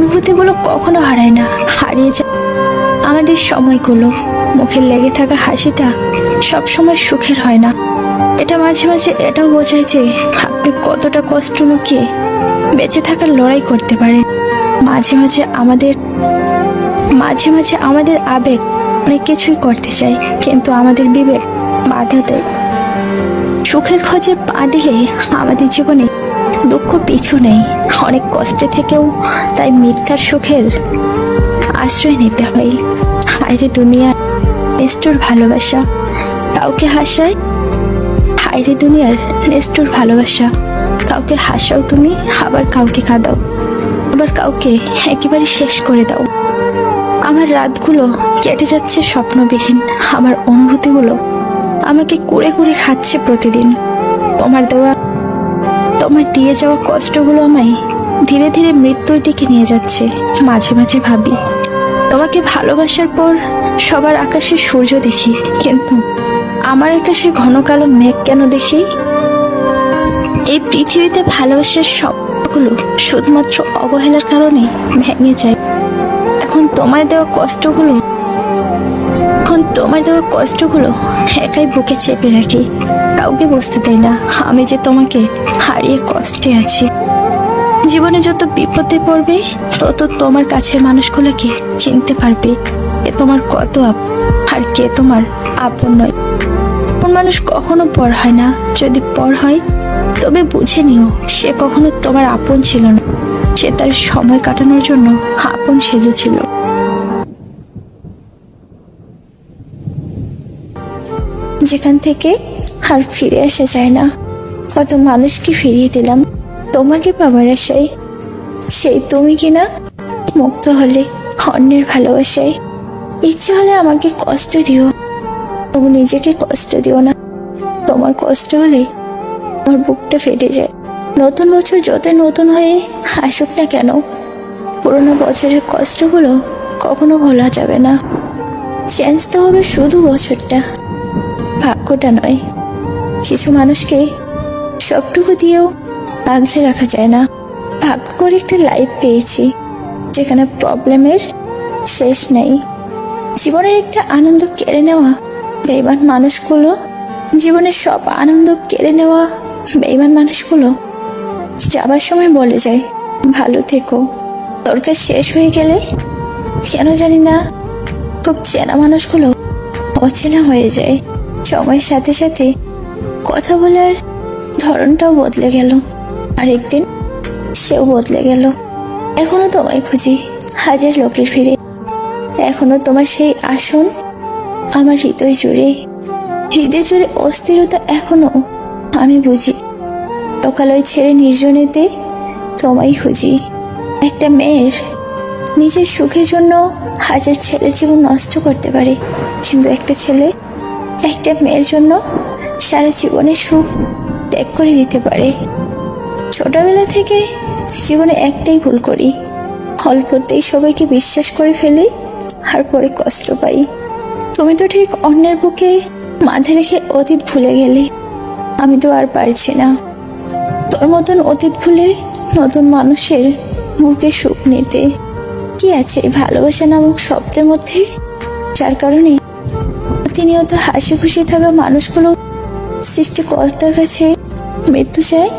অনুভূতিগুলো কখনো হারায় না, হারিয়ে যায়। আমাদের সময়গুলো, মুখে লেগে থাকা হাসিটা সবসময় সুখের হয় না। এটা মাঝে মাঝে এটাও বোঝায় যে আপনি কতটা কষ্ট লুকিয়ে বেঁচে থাকার লড়াই করতে পারেন। মাঝে মাঝে আমাদের, মাঝে মাঝে আমাদের আবেগ অনেক কিছুই করতে চাই কিন্তু আমাদের বিবেক বাধা দেয়। সুখের খোঁজে পা দিলে আমাদের জীবনে দুঃখ পিছু নেই। অনেক কষ্টে থেকেও তাই মিথ্যার সুখের আশ্রয় নিতে হয়। হায়রে দুনিয়া নিষ্ঠুর ভালোবাসা, কাউকে হাসায়, হায়রে দুনিয়ার নিষ্ঠুর ভালোবাসা। কাউকে হাসাও তুমি, আবার কাউকে কাঁদাও। আবার কাউকে একেবারে শেষ করে দাও। আমার রাতগুলো কেটে যাচ্ছে স্বপ্নবিহীন। আমার অনুভূতিগুলো আমাকে কুড়ে কুড়ে খাচ্ছে প্রতিদিন। তোমার দেওয়া তোমার দিয়ে যাওয়া কষ্টগুলো আমায় ধীরে ধীরে মৃত্যুর দিকে নিয়ে যাচ্ছে। মাঝে মাঝে ভাবি, তোমাকে ভালোবাসার পর সবার আকাশে সূর্য দেখি, কিন্তু আমার আকাশে ঘন কালো মেঘ কেন দেখি? এই পৃথিবীতে ভালোবাসার সবগুলো শুধুমাত্র অবহেলার কারণে ভেঙে যায়। এখন তোমায় দেওয়া কষ্টগুলো, এখন তোমার দেওয়া কষ্টগুলো একাই বুকে চেপে রাখি। কাউকে বুঝতে দেয় না। আমি যে তোমাকে হারিয়ে কষ্টে আছি। জীবনে যত বিপদে পড়বে, তত তোমার কাছের মানুষগুলোকে চিনতে পারবে কে তোমার কত আপ আর কে তোমার আপন নয়। কোন মানুষ কখনো পর হয় না। যদি পর হয়, তবে বুঝে নিও, সে কখনো তোমার আপন ছিল না। সে তার সময় কাটানোর জন্য আপন সেজেছিল। যেখান থেকে আর ফিরে আসা যায় না। কত মানুষকে ফিরিয়ে দিলাম। তোমাকে পাবার আশায়। সেই তুমি কিনা মুক্ত হলে অন্যের ভালোবাসায়। ইচ্ছে হলে আমাকে কষ্ট দিও। তবু নিজেকে কষ্ট দিও না। তোমার কষ্ট হলে আমার বুকটা ফেটে যায়। নতুন বছর যত নতুন হয়ে আসুক না কেন, পুরোনো বছরের কষ্টগুলো কখনো ভোলা যাবে না। চেঞ্জ তো হবে শুধু বছরটা। ভাগ্যটা নয়। কিছু মানুষকে সবটুকু দিয়েও আগলে রাখা যায় না। ভাগ্য করে একটা লাইফ পেয়েছি, যেখানে প্রবলেমের শেষ নেই। জীবনের একটা আনন্দ কেড়ে নেওয়া বেইমান মানুষগুলো, জীবনের সব আনন্দ কেড়ে নেওয়া বেইমান মানুষগুলো যাবার সময় বলে যায়, ভালো থেকো। দরকার শেষ হয়ে গেলে কেন জানি না, খুব চেনা মানুষগুলো অচেনা হয়ে যায়। সময়ের সাথে সাথে কথা বলার ধরনটাও বদলে গেল। আরেকদিন সেও বদলে গেল। এখনও তোমায় খুঁজি, হাজার লোকের ফিরে এখনও তোমার সেই আসন আমার হৃদয় জুড়ে। হৃদয় জুড়ে অস্থিরতা এখনও আমি বুঝি। লোকালয় ছেড়ে নির্জনেতে তোমায় খুঁজি। একটা মেয়ের নিজের সুখের জন্য হাজার ছেলের জীবন নষ্ট করতে পারে। কিন্তু একটা ছেলে একটা মেয়ের জন্য সারা জীবনে সুখ ত্যাগ করে দিতে পারে। ছোটবেলা থেকে জীবনে একটাই ভুল করি। অল্পতেই সবাইকে বিশ্বাস করে ফেলি, আর পরে কষ্ট পাই। তুমি তো ঠিক অন্যের বুকে মাথা রেখে অতীত ভুলে গেলে। আমি তো আর পারছি না। তোর মতন অতীত ভুলে নতুন মানুষের বুকে সুখ নিতে। কি আছে এই ভালোবাসা নামক শব্দের মধ্যে? যার কারণে প্রতিনিয়ত হাসি খুশি থাকা মানুষগুলো সৃষ্টিকর্তার কাছে মৃত্যু চায়